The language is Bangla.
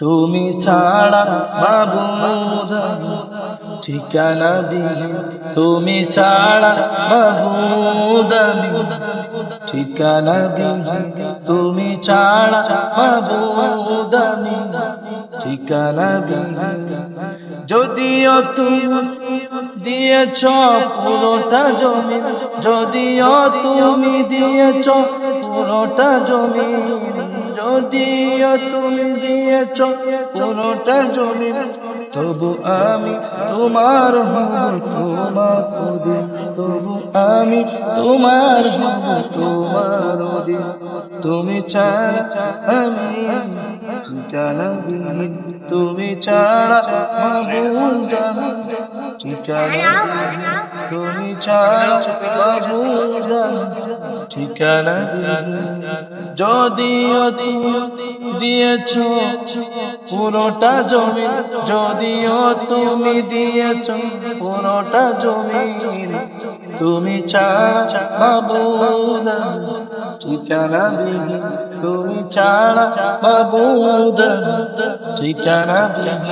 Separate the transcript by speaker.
Speaker 1: তুমি ছাড়া মাবুদ ঠিকানা দিলে তুমি ছাড়া মাবুদ ঠিকানা দিলে তুমি ছাড়া মাবুদ ঠিকানা দিলে যদিও তুমি দিয়েছ পুরোটা জমি, যদিও তুমি দিয়েছ পুরোটা জমি যদিও তুমি দিয়েছ পুরোটা জমি, তবু আমি তোমার হব, তোমার অধীন। তবু আমি তোমার হব, তোমার অধীন। তুমি ছাড়া আমি ঠিকানা বিহীন তুমি ছাড়া মাবুদ আমি ঠিকানা বিহীন তুমি ছাড়া মাবুদ আমি ঠিকানা যদিও দিয়েছ পুরোটা জমি, যদিও তুমি দিয়েছ পুরোটা জমি, তুমি ছাড়া আমি ঠিকানা বিহীন তুমি ছাড়া আমি ঠিকানা বিহীন